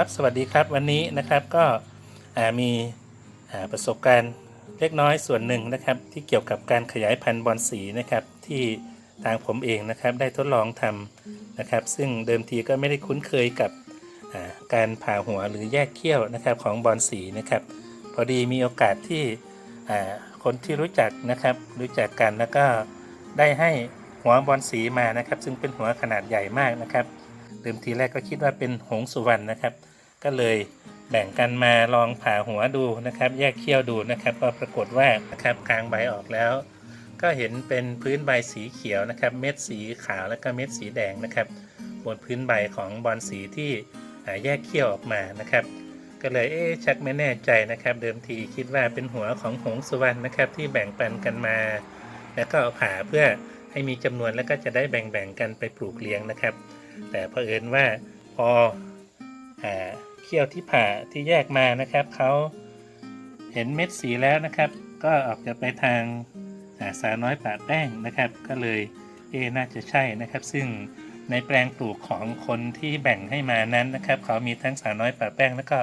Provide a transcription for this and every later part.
ครับสวัสดีครับวันนี้นะครับก็มีประสบการณ์เล็กน้อยส่วนหนึ่งนะครับ ที่เกี่ยวกับการขยายพันธุ์บอลสีนะครับ ที่ทางผมเองนะครับ ได้ทดลองทำนะครับ ซึ่งเดิมทีก็ไม่ได้คุ้นเคยกับการผ่าหัวหรือแยกเขี้ยวนะครับของบอลสีนะครับ พอดีมีโอกาสที่คนที่รู้จักนะครับ รู้จักกันแล้วก็ได้ให้หัวบอลสีมานะครับ ซึ่งเป็นหัวขนาดใหญ่มากนะครับเดิมทีแรกก็คิดว่าเป็นหงสุวรรณนะครับ ก็เลยแบ่งกันมาลองผ่าหัวดูนะครับ แยกเขี้ยวดูนะครับ ก็ปรากฏว่านะครับกลางใบออกแล้ว ก็เห็นเป็นพื้นใบสีเขียวนะครับ เม็ดสีขาวแล้วก็เม็ดสีแดงนะครับบนพื้นใบของบอลสีที่แยกเขี้ยวออกมานะครับ ก็เลยเอ๊ะชักไม่แน่ใจนะครับ เดิมทีคิดว่าเป็นหัวของหงสุวรรณนะครับ ที่แบ่งปันกันมา แล้วก็เอาผ่าเพื่อให้มีจำนวนแล้วก็จะได้แบ่งๆกันไปปลูกเลี้ยงนะครับ แต่เผอิญว่าพออ่า เขี้ยวที่ผ่าที่แยกมานะครับเขาเห็นเม็ดสีแล้วนะครับ ก็ออกจะไปทางาสาน้อยป่าแป้งนะครับ ก็เลยเอน่าจะใช่นะครับ ซึ่งในแปลงปลูกของคนที่แบ่งให้มานั้นนะครับเขามีทั้งสาน้อยป่าแป้งแล้วก็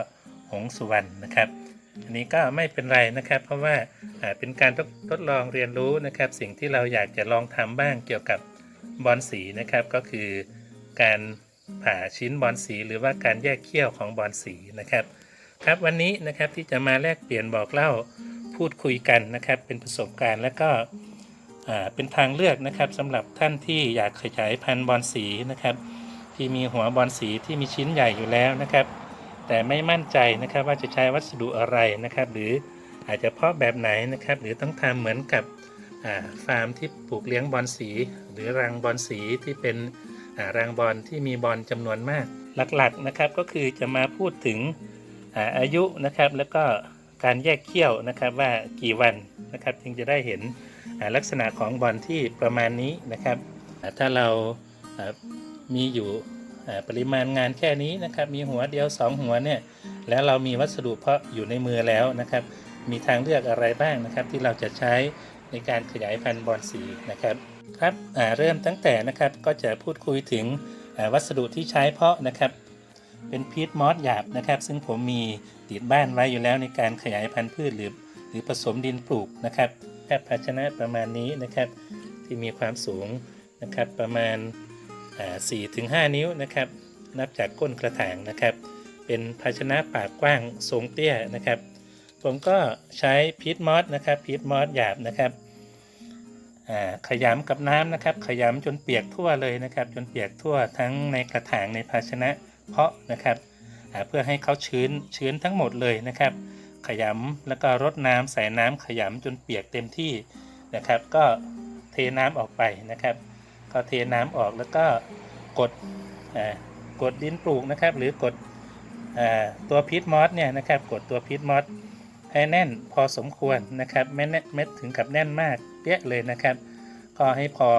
หงสุวรรณนะครับ อันนี้ก็ไม่เป็นไรนะครับ เพราะว่าาเป็นการทดทดลองเรียนรู้นะครับ สิ่งที่เราอยากจะลองทำบ้างเกี่ยวกับบอลสีนะครับ ก็คือการ ผ่าชิ้นบอลสีหรือว่าการแยกเขี้ยวของบอลสีนะครับ ครับวันนี้นะครับที่จะมาแลกเปลี่ยนบอกเล่าพูดคุยกันนะครับ เป็นประสบการณ์และก็อ่าเป็นทางเลือกนะครับสำหรับท่านที่อยากขยายพันธุ์บอลสีนะครับ ที่มีหัวบอลสีที่มีชิ้นใหญ่อยู่แล้วนะครับ แต่ไม่มั่นใจนะครับว่าจะใช้วัสดุอะไรนะครับ หรืออาจจะเพาะแบบไหนนะครับ หรือต้องทำเหมือนกับฟาร์มที่ปลูกเลี้ยงบอลสี หรือรังบอลสีที่เป็น รางบอลที่มีบอลจำนวนมาก หลักๆนะครับก็คือจะมาพูดถึงอาอายุนะครับ แล้วก็การแยกเขี้ยวนะครับว่ากี่วันนะครับจึงจะได้เห็นลักษณะของบอลที่ประมาณนี้นะครับ ถ้าเราามีอยู่ปริมาณงานแค่นี้นะครับ มีหัวเดียว 2 หัวเนี่ยแล้วเรามีวัสดุเพาะอยู่ในมือแล้วนะครับ มีทางเลือกอะไรบ้างนะครับ ที่เราจะใช้ในการขยายพันธุ์บอลสีนะครับ ครับเริ่มตั้งแต่นะครับก็จะพูดคุยถึงวัสดุที่ใช้เพาะนะครับ เป็นพีทมอสหยาบนะครับ ซึ่งผมมีติดบ้านไว้อยู่แล้วในการขยายพันธุ์พืชหรือ หรือผสมดินปลูกนะครับแค่ภาชนะประมาณนี้นะครับ ที่มีความสูงนะครับประมาณ4ถึง5นิ้วนะครับ นับจากก้นกระถางนะครับ เป็นภาชนะปากกว้างทรงเตี้ยนะครับ ผมก็ใช้พีทมอสนะครับพีทมอสหยาบนะครับ ขยำกับน้ำนะครับ ขยำจนเปียกทั่วเลยนะครับ จนเปียกทั่วทั้งในกระถางในภาชนะเพาะนะครับเพื่อให้เขาชื้นชื้นทั้งหมดเลยนะครับ ขยำแล้วก็รดน้ำใส่น้ำขยำจนเปียกเต็มที่นะครับ ก็เทน้ำออกไปนะครับ ก็เทน้ำออกแล้วก็กดกดดินปลูกนะครับ หรือกดอตัวพีทมอสเนี่ยนะครับ กดตัวพีทมอส แน่นพอสมควรนะครับไม่แน่ไม่ถึงกับแน่นมากเปี้ยเลยนะครับก็ให้พอ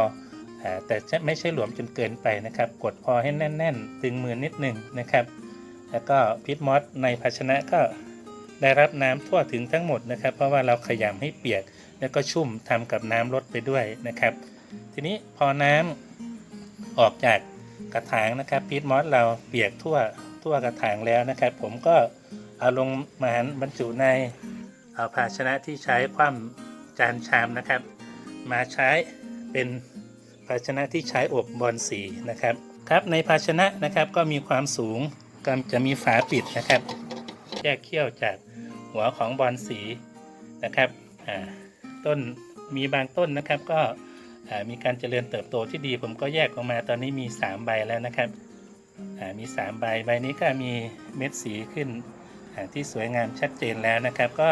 แต่จะไม่ใช่หลวมจนเกินไปนะครับ กดพอให้แน่น ๆ ตึงมือนิดหนึ่งนะครับ แล้วก็พิษมอสในภาชนะก็ได้รับน้ำทั่วถึงทั้งหมดนะครับ เพราะว่าเราขยำให้เปียก แล้วก็ชุ่มทำกับน้ำลดไปด้วยนะครับ ทีนี้พอน้ำออกจากกระถางนะครับพีทมอสเราเปียกทั่วทั่วกระถางแล้วนะครับ ผมก็เอาลงมาบรรจุใน เอาภาชนะที่ใช้คว่ำจานชามนะครับ มาใช้เป็นภาชนะที่ใช้อบบอลสีนะครับครับในภาชนะนะครับก็มีความสูงก็จะมีฝาปิดนะครับ แยกเขี้ยวจากหัวของบอลสีนะครับต้นมีบางต้นนะครับก็มีการเจริญเติบโตที่ดี ผมก็แยกออกมาตอนนี้มี 3 ใบแล้วนะครับอ่ามี 3 ใบใบนี้ก็มีเม็ดสีขึ้น ที่สวยงามชัดเจนแล้วนะครับ ก็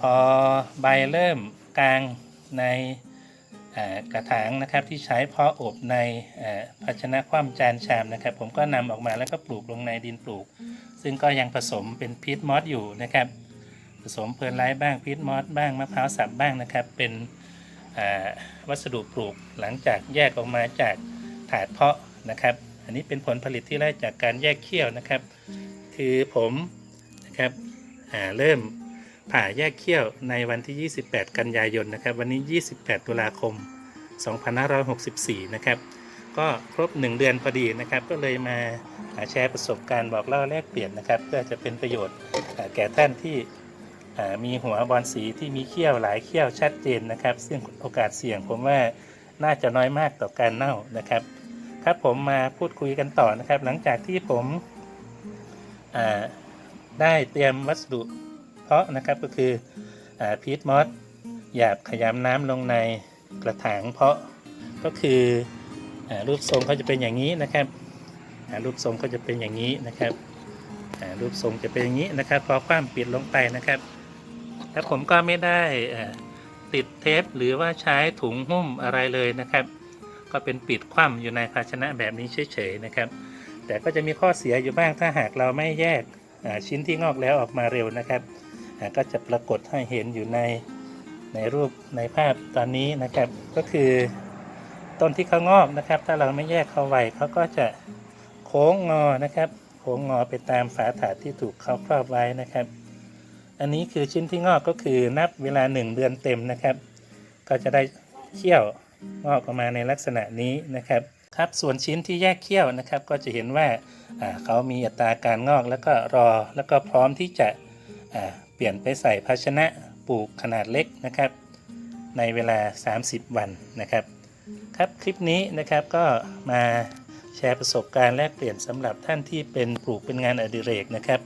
พอใบเริ่มกลางในกระถางนะครับที่ใช้เพาะอบในภาชนะคว่ำจานชามนะครับ ผมก็นำออกมาแล้วก็ปลูกลงในดินปลูก ซึ่งก็ยังผสมเป็นพีทมอสอยู่นะครับ ผสมเพลินไลท์บ้างพีทมอสบ้างมะพร้าวสับบ้างนะครับ เป็นวัสดุปลูกหลังจากแยกออกมาจากถาดเพาะนะครับ อันนี้เป็นผลผลิตที่ได้จากการแยกเขี้ยวนะครับ คือผมนะครับเริ่มผ่าแยกเขี้ยวในวันที่ 28 กันยายนนะครับ วันนี้ 28 ตุลาคม 2564 นะครับ ก็ครบ 1 เดือนพอดีนะครับ ก็เลยมาแชร์ประสบการณ์บอกเล่าแลกเปลี่ยนนะครับ เพื่อจะเป็นประโยชน์แก่ท่านที่มีหัวบอลสีที่มีเขี้ยวหลายเขี้ยวชัดเจนนะครับ ซึ่งโอกาสเสี่ยงผมว่าน่าจะน้อยมากต่อการเน่านะครับ ครับผมมาพูดคุยกันต่อนะครับ หลังจากที่ผม ได้เตรียมวัสดุเพาะนะครับก็คืออพีทมอสหยาบขยำน้ำลงในกระถางเพาะก็คืออรูปทรงเขาจะเป็นอย่างนี้นะครับรูปทรงเขาจะเป็นอย่างนี้นะครับรูปทรงจะเป็นอย่างนี้นะครับ พอคว่ำปิดลงไปนะครับ แล้วผมก็ไม่ได้ติดเทปหรือว่าใช้ถุงหุ้มอะไรเลยนะครับ ก็เป็นปิดคว่ำอยู่ในภาชนะแบบนี้เฉยๆนะครับ แต่ก็จะมีข้อเสียอยู่บ้างถ้าหากเราไม่แยกชิ้นที่งอกแล้วออกมาเร็วนะครับ ก็จะปรากฏให้เห็นอยู่ในในรูปในภาพตอนนี้นะครับ ก็คือต้นที่เขางอกนะครับ ถ้าเราไม่แยกเขาไว้เขาก็จะโค้งงอนะครับโค้งงอไปตามฝาถาดที่ถูกเขาครอบไว้นะครับ อันนี้คือชิ้นที่งอกก็คือนับเวลา 1 เดือนเต็มนะครับ ก็จะได้เขี้ยวงอกออกมาในลักษณะนี้นะครับ ครับส่วนชิ้นที่แยกเขี้ยวนะครับ ก็จะเห็นว่าเขามีอัตราการงอกแล้วก็รอ แล้วก็พร้อมที่จะเปลี่ยนไปใส่ภาชนะปลูกขนาดเล็กนะครับ ในเวลา 30 วันนะครับ ครับคลิปนี้นะครับก็มาแชร์ประสบการณ์แลกเปลี่ยนสำหรับท่านที่เป็นปลูกเป็นงานอดิเรกนะครับ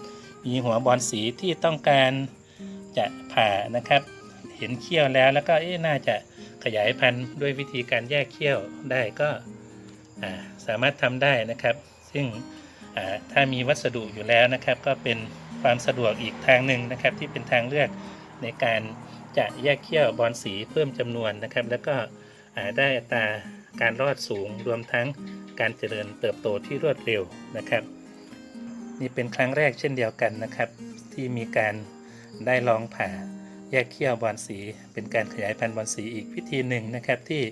มีหัวบอลสีที่ต้องการจะผ่านะครับ เห็นเขี้ยวแล้วแล้วก็เอ๊น่าจะขยายพันธุ์ด้วยวิธีการแยกเขี้ยวได้ก็ สามารถทำได้นะครับ ซึ่งถ้ามีวัสดุอยู่แล้วนะครับ ก็เป็นความสะดวกอีกทางหนึ่งนะครับ ที่เป็นทางเลือกในการจะแยกเขี้ยวบอลสีเพิ่มจำนวนนะครับ แล้วก็ได้อัตราการรอดสูงรวมทั้งการเจริญเติบโตที่รวดเร็วนะครับ นี่เป็นครั้งแรกเช่นเดียวกันนะครับ ที่มีการได้ลองผ่าแยกเขี้ยวบอลสี เป็นการขยายพันธุ์บอลสีอีกวิธีหนึ่งนะครับที่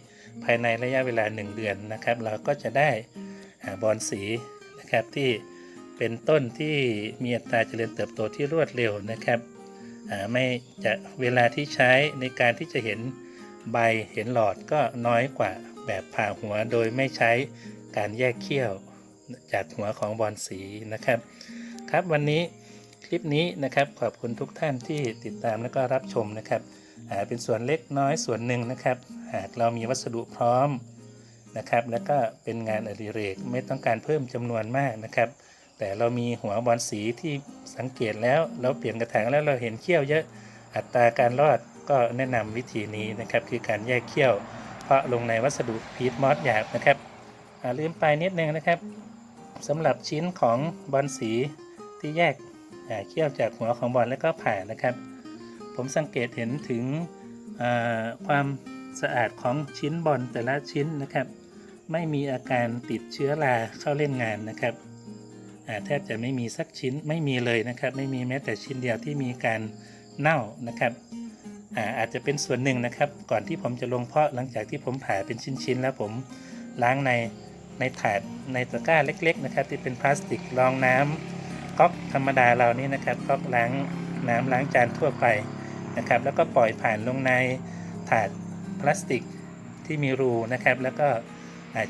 ภายในระยะเวลา 1 เดือนนะครับ เราก็จะได้บอลสีนะครับที่เป็นต้นที่มีอัตราเจริญเติบโตที่รวดเร็วนะครับไม่จะเวลาที่ใช้ในการที่จะเห็นใบเห็นหลอดก็น้อยกว่าแบบผ่าหัวโดยไม่ใช้การแยกเขี้ยวจากหัวของบอลสีนะครับ ครับวันนี้คลิปนี้นะครับขอบคุณทุกท่านที่ติดตามแล้วก็รับชมนะครับเป็นส่วนเล็กน้อยส่วนหนึ่งนะครับ หากเรามีวัสดุพร้อมนะครับ แล้วก็เป็นงานอดิเรกไม่ต้องการเพิ่มจำนวนมากนะครับ แต่เรามีหัวบอลสีที่สังเกตแล้วเราเปลี่ยนกระถางแล้วเราเห็นเขี้ยวเยอะอัตราการรอดก็แนะนำวิธีนี้นะครับ คือการแยกเขี้ยว เพราะลงในวัสดุพีทมอสหยาบนะครับอ่าลืมไปนิดนึงนะครับสำหรับชิ้นของบอลสีที่แยกเขี้ยวจากหัวของบอลแล้วก็ผ่านะครับ ผมสังเกตเห็นถึงอ่าความ สะอาดของชิ้นบอลแต่ละชิ้นนะครับ ไม่มีอาการติดเชื้อราเข้าเล่นงานนะครับอ่าแทบจะไม่มีสักชิ้นไม่มีเลยนะครับ ไม่มีแม้แต่ชิ้นเดียวที่มีการเน่านะครับอาอาจจะเป็นส่วนหนึ่งนะครับ ก่อนที่ผมจะลงเพาะหลังจากที่ผมผ่าเป็นชิ้นๆแล้วผมล้างในในถาดในตะกร้าเล็ก ๆ นะครับ ที่เป็นพลาสติกรองน้ำก๊อกธรรมดาเรานี่นะครับก๊อกล้างน้ำล้างจานทั่วไปนะครับ แล้วก็ปล่อยผ่านลงในถาด พลาสติกที่มีรูนะครับ แล้วก็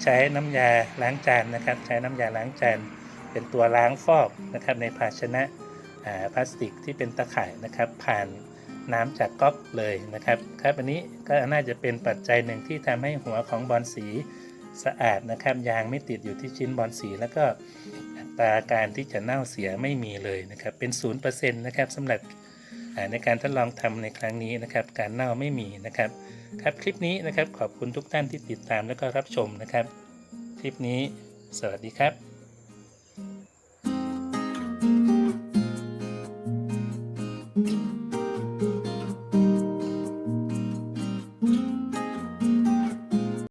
ใช้น้ำยาล้างจานนะครับ ใช้น้ำยาล้างจานเป็นตัวล้างฟอกนะครับ ในภาชนะพลาสติกที่เป็นตะข่ายนะครับ ผ่านน้ำจากก๊อกเลยนะครับครับอันนี้ก็น่าจะเป็นปัจจัยหนึ่งที่ทำให้หัวของบอลสีสะอาดนะครับ ยางไม่ติดอยู่ที่ชิ้นบอลสี แล้วก็อัตราการที่จะเน่าเสียไม่มีเลยนะครับ เป็น0%นะครับสำหรับ ในการทดลองทำในครั้งนี้นะครับ การเน่าไม่มีนะครับ ครับคลิปนี้นะครับขอบคุณทุกท่านที่ติดตามและก็รับชมนะครับ คลิปนี้ สวัสดีครับ